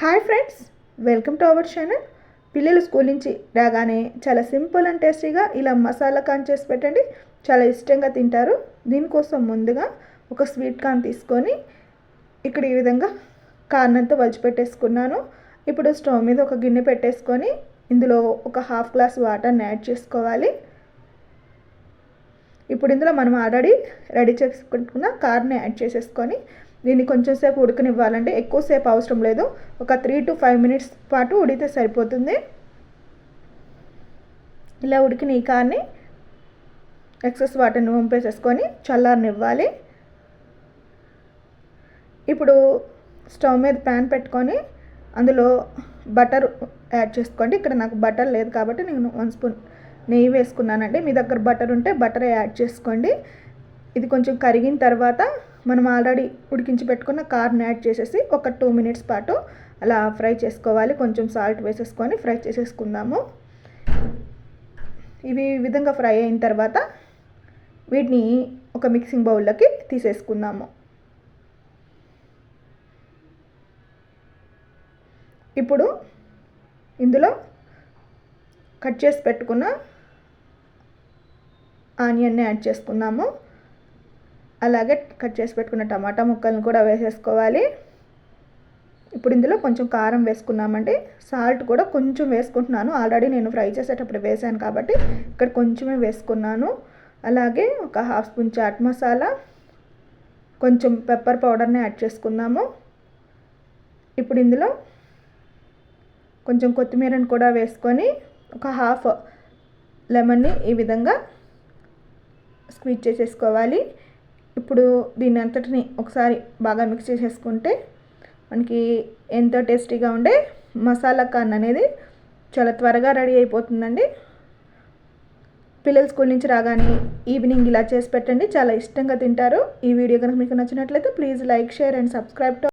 Hi friends welcome to our channel. పిల్లలు school నుంచి రాగానే చాలా సింపుల్ అండ్ టేస్టీగా ఇలా మసాలా కాన్ చేసి పెట్టండి. చాలా ఇష్టంగా తింటారు. దీనికోసం ముందుగా ఒక స్వీట్ కార్న్ తీసుకొని ఇక్కడ ఈ విధంగా కార్న్ అంతా వలిచిపెట్టేసుకున్నాను. ఇప్పుడు స్టవ్ మీద ఒక గిన్నె పెట్టేసుకొని ఇందులో ఒక హాఫ్ గ్లాస్ వాటర్ని యాడ్ చేసుకోవాలి. ఇప్పుడు ఇందులో మనం ఆల్రెడీ రెడీ చేసుకుంటున్న కార్ని యాడ్ చేసేసుకొని దీన్ని కొంచెం సేపు ఉడకనివ్వాలంటే ఎక్కువసేపు అవసరం లేదు. ఒక త్రీ టు ఫైవ్ మినిట్స్ పాటు ఉడితే సరిపోతుంది. ఇలా ఉడికిన ఈ కార్ని ఎక్సెస్ వాటర్ని పంపేసేసుకొని చల్లారనివ్వాలి. ఇప్పుడు స్టవ్ మీద ప్యాన్ పెట్టుకొని అందులో బటర్ యాడ్ చేసుకోండి. ఇక్కడ నాకు బటర్ లేదు కాబట్టి నేను వన్ స్పూన్ నెయ్యి వేసుకున్నానండి. మీ దగ్గర బటర్ ఉంటే బటర్ యాడ్ చేసుకోండి. ఇది కొంచెం కరిగిన తర్వాత మనం ఆల్రెడీ ఉడికించి పెట్టుకున్న కార్న్ యాడ్ చేసేసి ఒక టూ మినిట్స్ పాటు అలా ఫ్రై చేసుకోవాలి. కొంచెం సాల్ట్ వేసేసుకొని ఫ్రై చేసేసుకుందాము. ఇవి ఈ విధంగా ఫ్రై అయిన తర్వాత వీటిని ఒక మిక్సింగ్ బౌల్లోకి తీసేసుకుందాము. ఇప్పుడు ఇందులో కట్ చేసి పెట్టుకున్న ఆనియన్ని యాడ్ చేసుకుందాము. అలాగే కట్ చేసి పెట్టుకున్న టమాటా ముక్కలను కూడా వేసేసుకోవాలి. ఇప్పుడు ఇందులో కొంచెం కారం వేసుకున్నామండి. సాల్ట్ కూడా కొంచెం వేసుకుంటున్నాను. ఆల్రెడీ నేను ఫ్రై చేసేటప్పుడు వేసాను కాబట్టి ఇక్కడ కొంచెమే వేసుకున్నాను. అలాగే ఒక హాఫ్ స్పూన్ చాట్ మసాలా కొంచెం పెప్పర్ పౌడర్ని యాడ్ చేసుకుందాము. ఇప్పుడు ఇందులో కొంచెం కొత్తిమీరని కూడా వేసుకొని ఒక హాఫ్ లెమన్ని ఈ విధంగా స్క్వీజ్ చేసేసుకోవాలి. ఇప్పుడు దీన్ని అంతటిని ఒకసారి బాగా మిక్స్ చేసేసుకుంటే మనకి ఎంతో టేస్టీగా ఉండే మసాలా కాన్ అనేది చాలా త్వరగా రెడీ అయిపోతుందండి. పిల్లలు స్కూల్ నుంచి రాగానే ఈవినింగ్ ఇలా చేసి పెట్టండి. చాలా ఇష్టంగా తింటారు. ఈ వీడియో కనుక మీకు నచ్చినట్లయితే please like share and subscribe